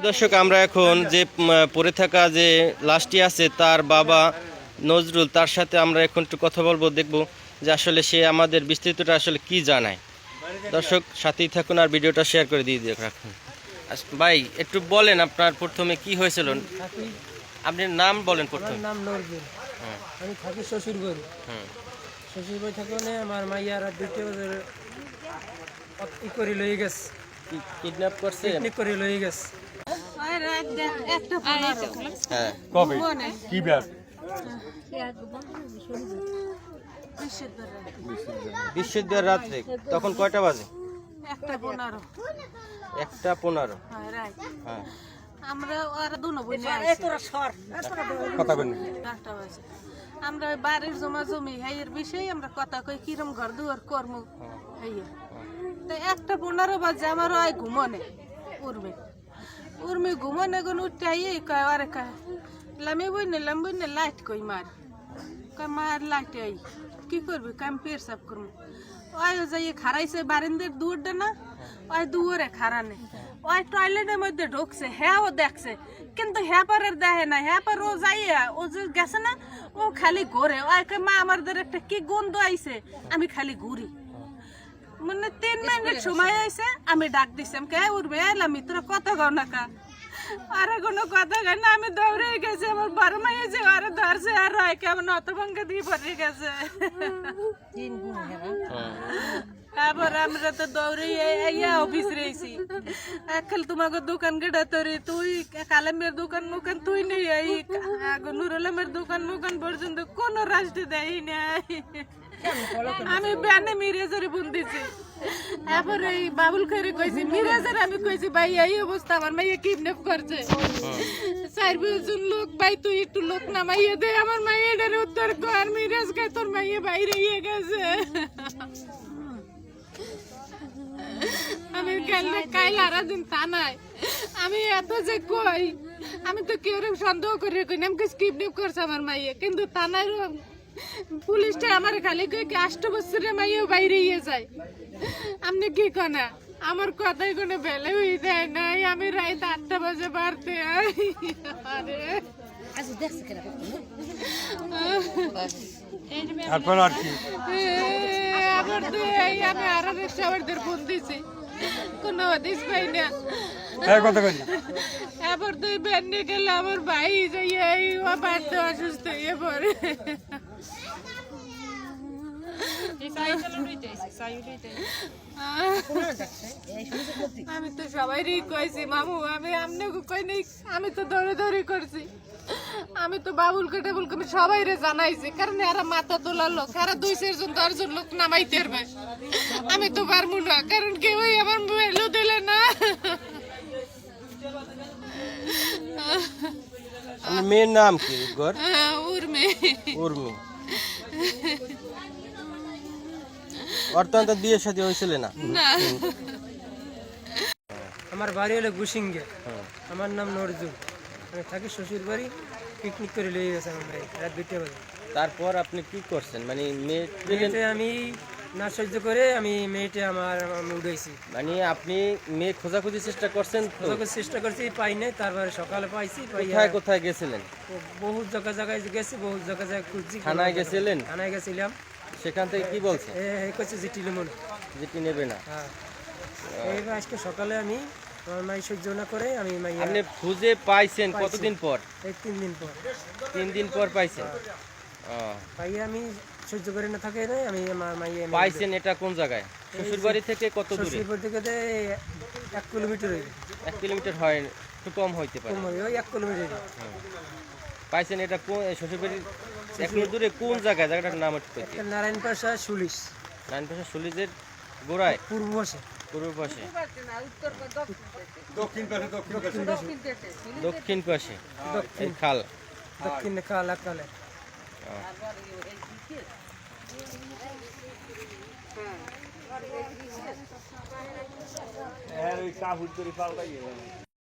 প্রিয় দর্শক আমরা এখন যে পড়ে থাকা যে লাশটি আছে তার বাবা নজরুল তার সাথে আমরা এখন একটু কথা বলব দেখব যে আসলে সে আমাদের বিস্তৃতটা আসলে কি জানায়। দর্শক সাথেই থাকুন আর ভিডিওটা শেয়ার করে দিয়ে দিয়ে রাখুন। ভাই একটু বলেন আপনার প্রথমে কি হয়েছিল? আপনি নাম বলেন প্রথমে। নাম নজরুল। আমি থাকি শ্বশুর বাড়ি শ্বশুর বাড়ি থাকি মানে আমার মাইয়ার বছর ই করে লই গেছে। কিডন্যাপ করছে? করে লই গেছে। হ্যাঁ কবে? কি ব্যাস? বিশ্ববিদ্যালয়ের রাত্রে। তখন কয়টা বাজে? একটা পনেরো। একটা পনেরো। হয় হ্যাঁ। আমরা দুনো কথা বাজে। আমরা ওই বাড়ির জমা জমি হাইয়ের বিষয়ে আমরা কথা কই কিরম ঘর দুয়ার কর্ম হাইয়া। তো একটা পনেরো বাজে আমার ওই ঘুমনে উর্মি উর্মি ঘুমনে গুন উঠতে আইয়ে কয় আরে কয় লামি বইনে লাম বইনে লাইট কই মার কয় মার লাইট আই কি করবি কাম পের সাপ করব ওই যাই খারাইছে বারিন্দের দুয়ারটা না ওই দুয়ারে খারানে ওই টয়লেটের মধ্যে ঢুকছে হ্যাঁ ও দেখছে কিন্তু হ্যাঁ পারের দেখে না হ্যাঁ পার ও যাইয়া ও যে গেছে না ও খালি ঘোরে ওই মা আমাদের একটা কি গন্ধ আইছে আমি খালি ঘুরি মানে তিন মিনিট সময় আইছে আমি ডাক দিছিলাম কে উঠবে এলাম তোরা কথা কও না কা। আরে কোনো কথা কয় না আমি দৌড়ে গেছি আমার বড় মাই আছে আরে ধরছে আর রয় কেমন অতভঙ্গে দিয়ে পড়ে গেছে। তারপর আমরা তো দৌড়ে ইয়া অফিস রয়েছি। এখন তোমাকে দোকান গেটা তোরে তুই কালামের দোকান মুকান তুই নেই এই নুর আলমের দোকান মুকান পর্যন্ত কোন রাষ্ট্রে দেয় নাই। আমি ব্যানে মিরেজারে বন্দিছি তারপরে এই বাবুল করে কইছি, মিরেজার আমি কইছি, ভাই, এই অবস্থা আমার মাইয়া কিডন্যাপ করছে। চার পাঁচজন লোক, ভাই, তুই একটু লোক নামাইয়ে দে, আমার মাইয়াটার উত্তর কর, মিরাজ কে তোর মাইয়া বাইরে গিয়ে গেছে। আমি কাইলে, কাইল আরা দিন তা নাই আমি এত যে কই, আমি তো কেউ সন্দেহ করে কই নাম কিস কিডন্যাপ করছে আমার মাইয়া, কিন্তু তা নাই পুলিশটা আমার খালি কই কি আষ্ট বছরের মাইয়া বাইরে গিয়ে যায়। আপনি কি কনা? আমার কথাই কোনো বেলে হই দেয় নাই। আমি রাত আটটা বাজে বাড়তে আরে। তারপর আর কি? আবার তো এই আমি আরও রিক্সাওয়ারদের ফোন দিছি। কোনো হদিস পাই না। হ্যাঁ তুই ব্যান গেলে আমার ভাই যাই ও বাড়িতে অসুস্থ হয়ে পড়ে। আমি তো সবাইরই কইছি মামু আমি আমনে কই নাই আমি তো দৌড়ে দৌড়ি করছি। আমি তো বাবুলকে টেবুলকে আমি সবাই রে জানাইছি কারণ এরা মাথা তোলার লোক এরা দুই চারজন দশজন লোক নামাইতে পারবে। আমি তো পারব না কারণ কেউই আমার মোবাইলও দিলে না। মেয়ের নাম কি গর উর্মি। উর্মি। বর্তমান তো বিয়ে সাথে হয়েছিল না। আমার বাড়ি হলো গুসিঙ্গে আমার নাম নজরুল আমি থাকি শ্বশুর বাড়ি পিকনিক করে লই গেছে আমার ভাই রাত দুইটা বাজে। তারপর আপনি কি করছেন? মানে মেয়ে মেয়েটা আমি না সহ্য করে আমি মেয়েটা আমার আমি উঠেছি মানে আপনি মেয়ে খোঁজাখুঁজি চেষ্টা করছেন খোঁজার চেষ্টা করছি পাই নাই তারপরে সকালে পাইছি কোথায় কোথায় গেছিলেন? বহুত জায়গা জায়গায় গেছি বহুত জায়গা জায়গায় খুঁজছি। থানায় গেছিলেন? থানায় গেছিলাম। সেখান থেকে কি বলছে? করছে জিটি লিমন যেটি নেবে না। হ্যাঁ। এইবার আজকে সকালে আমি আমার মাই সহ্য না করে আমি মাই আপনি খুঁজে পাইছেন কতদিন পর? এই তিন দিন পর। তিন দিন পর পাইছেন? পাইয়া আমি সহ্য করে না থাকে নাই আমি আমার মাইয়া পাইছেন এটা কোন জায়গায়? শ্বশুর বাড়ি থেকে কত দূরে? শ্বশুরপুর থেকে এক কিলোমিটার হইবে। এক কিলোমিটার হয় একটু কম হইতে পারে। কম হবে, ওই এক কিলোমিটার পাইছেন এটা কোন শ্বশুর বাড়ির এক কিলো দূরে কোন জায়গায়? জায়গাটার নাম একটু কইতে। এটা নারায়ণ পাশা সুলিশ। নাইন পাশে সলিজের গোড়ায়? পূর্ব পাশে। পূর্ব পাশে। দক্ষিণ পাশে দক্ষিণ পাশে। দক্ষিণ খাল। দক্ষিণে কালা কালে হ্যাঁ ওই কাহুর তরি পাল্টাই